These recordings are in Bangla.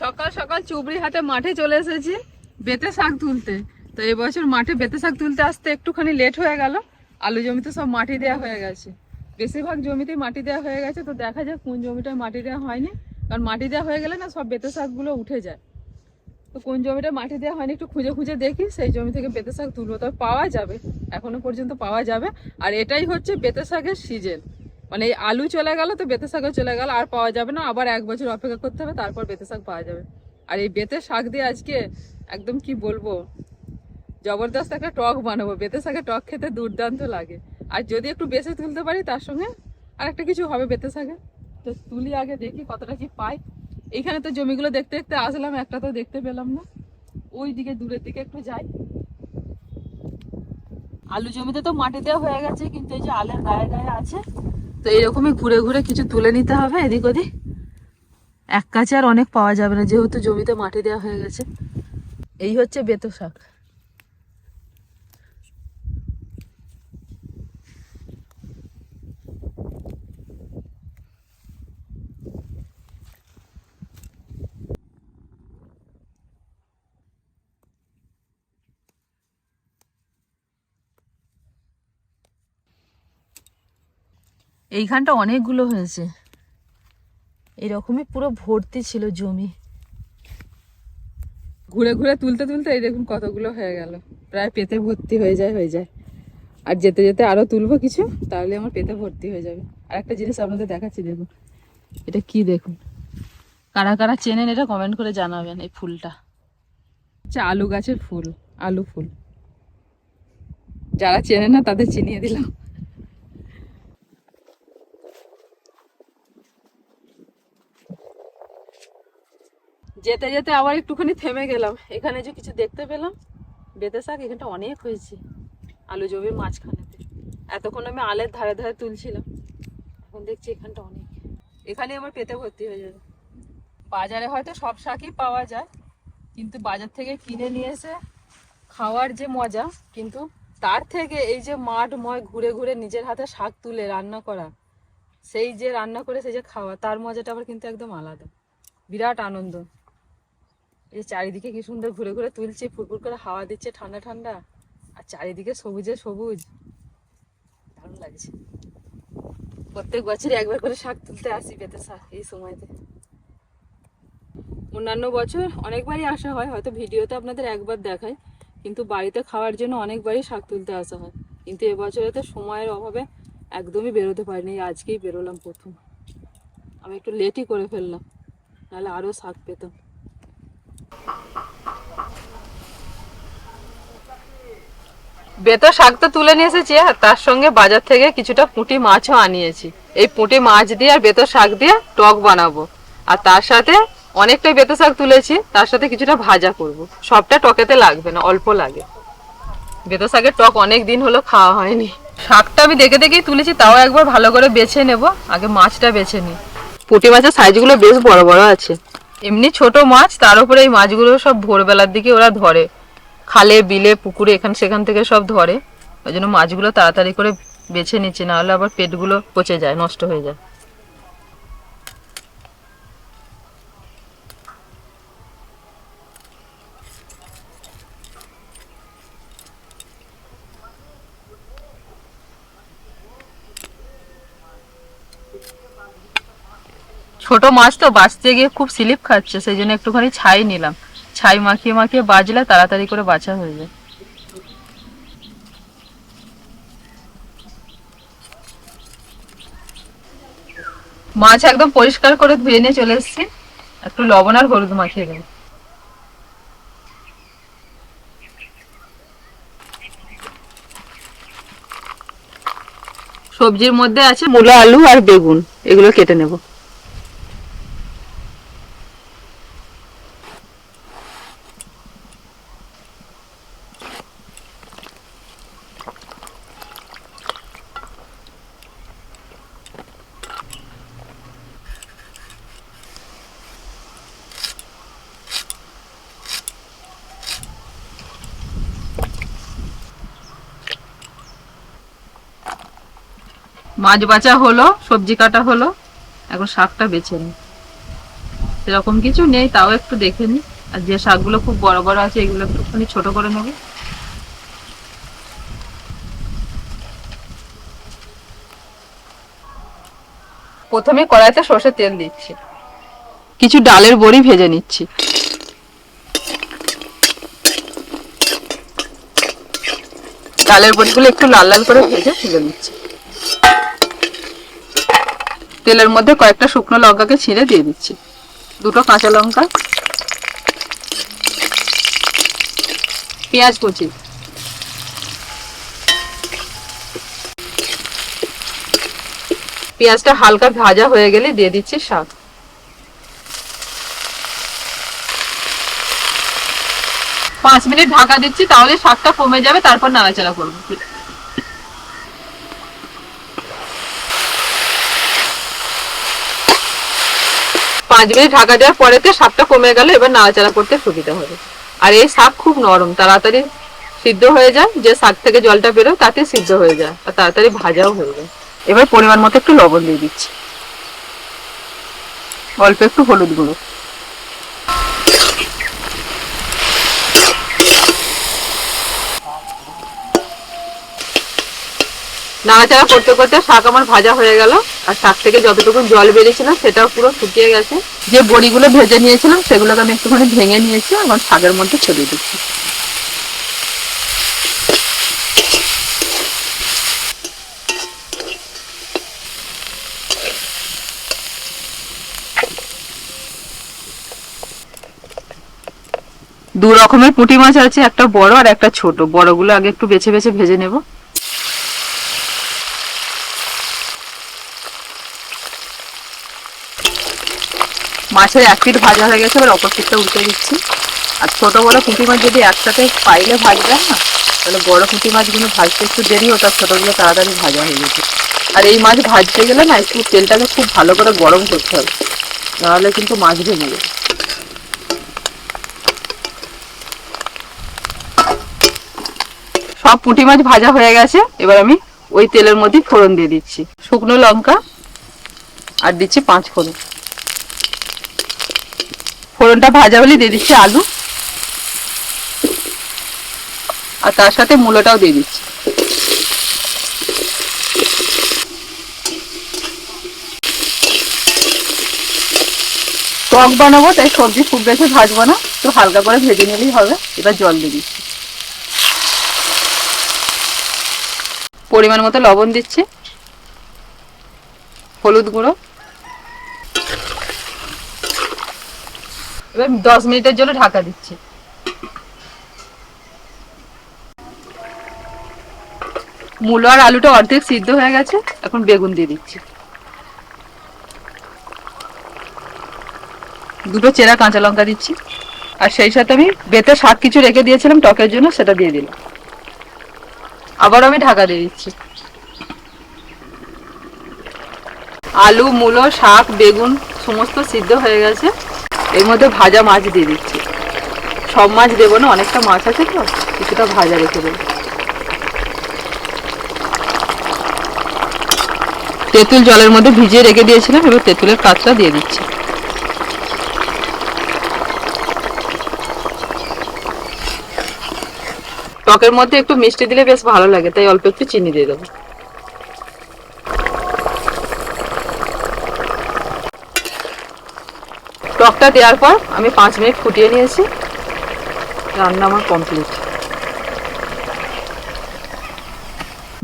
সকাল সকাল চুবড়ি হাতে মাঠে চলে এসেছি, বেতে শাক তুলতে। তো এবছর মাঠে বেতে শাক তুলতে আসতে একটুখানি লেট হয়ে গেল, আলু জমিতে সব মাটি দেওয়া হয়ে গেছে। বেশিরভাগ জমিতেই মাটি দেওয়া হয়ে গেছে, তো দেখা যাক কোন জমিটায় মাটি দেওয়া হয়নি। কারণ মাটি দেওয়া হয়ে গেলে না সব বেতে শাকগুলো উঠে যায়। তো কোন জমিটা মাটি দেওয়া হয়নি একটু খুঁজে খুঁজে দেখি, সেই জমি থেকে বেতে শাক তুলবো। তবে পাওয়া যাবে, এখনও পর্যন্ত পাওয়া যাবে। আর এটাই হচ্ছে বেতে শাকের সিজন মানে আলু চলে গেল তো বেতে শাকও চলে গেল, আর পাওয়া যাবে না। আবার এক বছর অপেক্ষা করতে হবে, তারপর বেতে শাক পাওয়া যাবে। আর এই বেতে শাক দিয়ে আজকে একদম কি বলব, জবরদস্ত একটা টক বানাবো। বেতে শাকের টক খেতে দুর্দান্ত লাগে। আর যদি একটু বেশি তুলতে পারি, তার সঙ্গে আর একটা কিছু হবে বেতে শাকে। তো তুলি আগে দেখি কতটা কি পাই। এখানে তো জমিগুলো দেখতে দেখতে আসলাম, একটা তো দেখতে পেলাম না। ওই দিকে দূরের দিকে একটু যাই। আলু জমিতে তো মাটি দেওয়া হয়ে গেছে, কিন্তু এই যে আলের গায়ে গায়ে আছে তো এরকমই ঘুরে ঘুরে কিছু তুলে নিতে হবে এদিক ওদিক। এক কাছে আর অনেক পাওয়া যাবে না, যেহেতু জমিতে মাটি দেওয়া হয়ে গেছে। এই হচ্ছে বেতো শাক। এইখানটা অনেকগুলো হয়েছে। এরকমই পুরো ভর্তি ছিল জমি। ঘুরে ঘুরে তুলতে তুলতে এই দেখুন কতগুলো হয়ে গেল। প্রায় পেতে ভর্তি হয়ে যায় হয়ে যায়। আর যেতে যেতে আরও তুলবো কিছু, তাহলে আমার পেতে ভর্তি হয়ে যাবে। আর একটা জিনিস আপনাদের দেখাচ্ছি, দেখুন। এটা কি দেখুন? কারা কারা চেনেন এটা কমেন্ট করে জানাবেন এই ফুলটা। হচ্ছে আলু গাছের ফুল, আলু ফুল। যারা চেনে না তাদের চিনিয়ে দিলাম। যেতে যেতে আবার একটুখানি থেমে গেলাম। এখানে যে কিছু দেখতে পেলাম, বেতে শাক এখানটা অনেক হয়েছে, আলু জমির মাঝখানেতে। এতক্ষণ আমি আলের ধারে ধারে তুলছিলাম, এখন দেখছি এখানটা অনেক। এখানে আমার পেতে ভর্তি হয়ে যাবে। বাজারে হয়তো সব শাকই পাওয়া যায়, কিন্তু বাজার থেকে কিনে নিয়ে এসে খাওয়ার যে মজা, কিন্তু তার থেকে এই যে মাঠ ময় ঘুরে ঘুরে নিজের হাতে শাক তুলে রান্না করা, সেই যে রান্না করে, সেই যে খাওয়া, তার মজাটা আবার কিন্তু একদম আলাদা। বিরাট আনন্দ। এই চারিদিকে কি সুন্দর ঘুরে ঘুরে তুলছে, ফুরফুর করে হাওয়া দিচ্ছে ঠান্ডা ঠান্ডা। আর চারিদিকে সবুজে সবুজ। দারুণ লাগছে। প্রত্যেক বছরই একবার করে শাক তুলতে আসি পেতে শাক এই সময়তে। অন্যান্য বছর অনেকবারই আসা হয়, হয়তো ভিডিওতে আপনাদের একবার দেখায় কিন্তু বাড়িতে খাওয়ার জন্য অনেকবারই শাক তুলতে আসা হয়। কিন্তু এবছরে তো সময়ের অভাবে একদমই বেরোতে পারিনি আজকেই বেরোলাম প্রথম। আমি একটু লেটই করে ফেললাম, নাহলে আরও শাক পেতাম। বেতো শাক তো তুলে নিয়ে এসেছি আর তার সঙ্গে বাজার থেকে কিছুটা পুঁটি মাছও আনিয়েছি। এই পুঁটি মাছ দিয়ে আর বেতো শাক দিয়ে টক বানাবো। আর তার সাথে অনেকটাই বেতো শাক তুলেছি, তার সাথে কিছুটা ভাজা করব। সবটা টকেতে লাগবে না, অল্প লাগে। বেতো শাকের টক অনেক দিন হলো খাওয়া হয়নি। শাকটা আমি দেখে দেখেই তুলেছি, তাও একবার ভালো করে বেছে নেব, আগে মাছটা বেছে নিই। পুঁটি মাছের সাইজগুলো বেশ বড় বড় আছে। এমনি ছোট মাছ, তার উপরে এই মাছগুলো সব ভোরবেলার দিকে ওরা ধরে। খালে, বিলে, পুকুরে, এখান সেখান থেকে সব ধরে। ওই জন্য মাছগুলো তাড়াতাড়ি করে বেছে নিচ্ছে না হলে আবার পেটগুলো পচে যায়, নষ্ট হয়ে যায়। ছোট মাছ তো বাঁচতে গিয়ে খুব স্লিপ খাচ্ছে, সেই জন্য একটুখানি ছাই নিলাম। ছাই মাখিয়ে মাখিয়ে বাজলে তাড়াতাড়ি করে বাছা হয়ে যায়। মাছ একদম পরিষ্কার করে ধুয়ে নিয়ে চলে এসেছি। একটু লবণ আর হলুদ মাখিয়ে দেবো। সবজির মধ্যে আছে মূলা, আলু আর বেগুন, এগুলো কেটে নেব। মাছ বাছা হলো, সবজি কাটা হলো, এখন শাকটা বেছে নিই সেরকম কিছু নেই, তাও একটু দেখে নি। আর যে শাকগুলো খুব বড় বড় আছে, এগুলো একটুখানি ছোট করে নেব। প্রথমে কড়াইতে সর্ষের তেল দিচ্ছি। কিছু ডালের বড়ি ভেজে নিচ্ছি। ডালের বড়িগুলো একটু লাল লাল করে ভেজে তুলে নিচ্ছি। তেলের মধ্যে কয়েকটা শুকনো লঙ্কাকে ছিঁড়ে দিয়ে দিচ্ছি। দুটো কাঁচা লঙ্কা, পেঁয়াজ কুচি। পেঁয়াজটা হালকা ভাজা হয়ে গেলে দিয়ে দিচ্ছি শাক পাঁচ মিনিট ঢাকা দিচ্ছি, তাহলে শাকটা কমে যাবে, তারপর নাড়াচাড়া করব। পাঁচ মিনিট ঢাকা দেওয়ার পরেতে সাপটা কমে গেল, এবার নাড়াচাড়া করতে সুবিধা হবে। আর এই সাপ খুব নরম, তাড়াতাড়ি সিদ্ধ হয়ে যায়, যে শাক থেকে জলটা বেরো তাতে সিদ্ধ হয়ে যায়, আর তাড়াতাড়ি ভাজাও হয়ে যায়। এবার পরিমাণ মতো একটু লবণ দিয়ে দিচ্ছি। অল্প একটু হলুদ গুঁড়ো। নাড়াচাড়া করতে করতে শাক আমার ভাজা হয়ে গেল। আর শাক থেকে যতটুকু জল বেরিয়েছিল সেটাও পুরো শুকিয়ে গেছে। যে বড়িগুলো ভেজে নিয়েছিলাম সেগুলোকে আমি একটুখানি ভেঙে নিয়েছি আমার শাকের মধ্যে ছড়িয়ে দিচ্ছি। দু রকমের পুঁটি মাছ আছে, একটা বড় আর একটা ছোট। বড়গুলো আগে একটু বেছে বেছে ভেজে নেব। মাছের এক পিঠ ভাজা হয়ে গেছে, এবার অপর পিঠটা উল্টে দিচ্ছি। আর ছোট বড় পুঁটি মাছ যদি একসাথে পাইলে ভাজবে না তাহলে বড় পুঁটি মাছগুলো ভাজতে একটু দেরি হতো ছোটগুলো তাড়াতাড়ি ভাজা হয়ে যেত আর এই মাছ ভাজতে গেলে না, একটু তেলটাকে খুব ভালো করে গরম করতে হবে। নাহলে কিন্তু মাছ ভেঙে যাবে। সব পুঁটি মাছ ভাজা হয়ে গেছে, এবার আমি ওই তেলের মধ্যে ফোড়ন দিয়ে দিচ্ছি। শুকনো লঙ্কা, আর দিচ্ছি পাঁচ ফোড়ন ফোড়নটা ভাজা হলে দিয়ে দিচ্ছি আলু। আর তার সাথে মূলোটাও দিয়ে দিচ্ছি। টক বানাবো, তাই সবজি খুব বেশি ভাজবো না, একটু হালকা করে ভেজে নিলেই হবে, এবার জল দিয়ে দিচ্ছি। পরিমাণ মতো লবণ দিচ্ছি। হলুদ গুঁড়ো। এবার দশ মিনিটের জন্য ঢাকা দিচ্ছি। মূলো আর আলুটা অর্ধেক সিদ্ধ হয়ে গেছে, এখন বেগুন দিয়ে দিচ্ছি। দুটো চেরা কাঁচা লঙ্কা দিচ্ছি, আর সেই সাথে আমি বেতে শাক কিছু রেখে দিয়েছিলাম, টকের জন্য সেটা দিয়ে দিলাম। আবার আমি ঢাকা দিয়ে দিচ্ছি। আলু, মূলো, শাক, বেগুন, সমস্ত সিদ্ধ হয়ে গেছে। এর মধ্যে ভাজা মাছ দিয়ে দিচ্ছি। সব মাছ দেবো না, অনেকটা মাছ আছে তো, কিছুটা ভাজা রেখে দেবো। তেঁতুল জলের মধ্যে ভিজিয়ে রেখে দিয়েছিলাম, এবার তেঁতুলের কাঁচটা দিয়ে দিচ্ছি। টকের মধ্যে একটু মিষ্টি দিলে বেশ ভালো লাগে, তাই অল্প একটু চিনি দিয়ে দেবো। টকটা দেওয়ার পর আমি পাঁচ মিনিট ফুটিয়ে নিয়েছি। রান্না আমার কমপ্লিট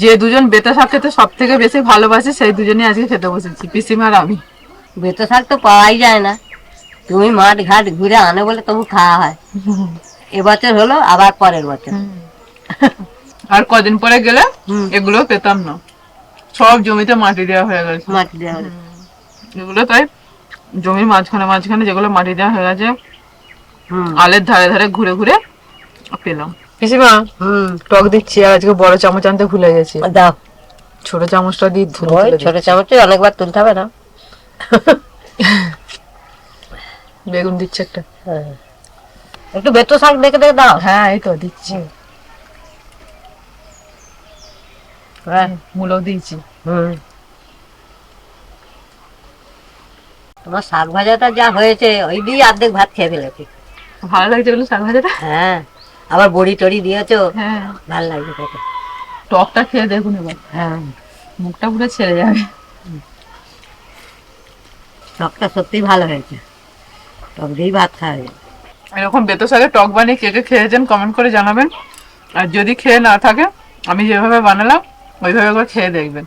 যে দুজন বেতা শাক খেতে সব থেকে বেশি ভালোবাসে সেই দুজনে আজকে খেতে বসেছি পিসিমা আর আমি। বেতো শাক তো পাওয়াই যায় না। তুমি মাঠ ঘাট ঘুরে আনে বলে তবু খাওয়া হয়। এবছর হলো আবার পরের বছর। আর কদিন পরে গেলে। এগুলো পেতাম না। সব জমিতে মাটি দেওয়া হয়ে গেছে। মাটি দেওয়া। এগুলো তাই জমির মাঝখানে মাঝখানে যেগুলো মাটি দেওয়া হয়ে গেছে হুম। আলের ধারে ধারে ঘুরে ঘুরে পেলাম। পিসিমা? হুম টক দিচ্ছি আর আজকে বড় চামচ আনতে ভুলে গেছি। দাও। ছোট চামচটা দিয়ে দিই। ছোট চামচে অনেকবার তুলতে হবে না। বেগুন দিচ্ছে একটা। হ্যাঁ। একটু বেতো শাক দেখে দেখে দাও। হ্যাঁ এই তো দিচ্ছি। হ্যাঁ। মূলো দিয়েছি। হুম। তোমার শাক ভাজাটা যা হয়েছে ওই দিয়ে অর্ধেক ভাত খেয়ে ফেলেছি। ভালো লাগছে বলে শাক ভাজাটা হ্যাঁ আবার বড়ি টড়ি দিয়েছ? হ্যাঁ। ভালো লাগছে খেতে। টকটা খেয়ে দেখুন এবার। হ্যাঁ। মুখটা পুরো ছেড়ে যাবে। টকটা সত্যি ভালো হয়েছে। টক দিয়েই ভাত খাওয়া যায়। এরকম বেতো শাকের টক বানিয়ে কে কে খেয়েছেন কমেন্ট করে জানাবেন। আর যদি খেয়ে না থাকে আমি যেভাবে বানালাম ওইভাবে করে খেয়ে দেখবেন।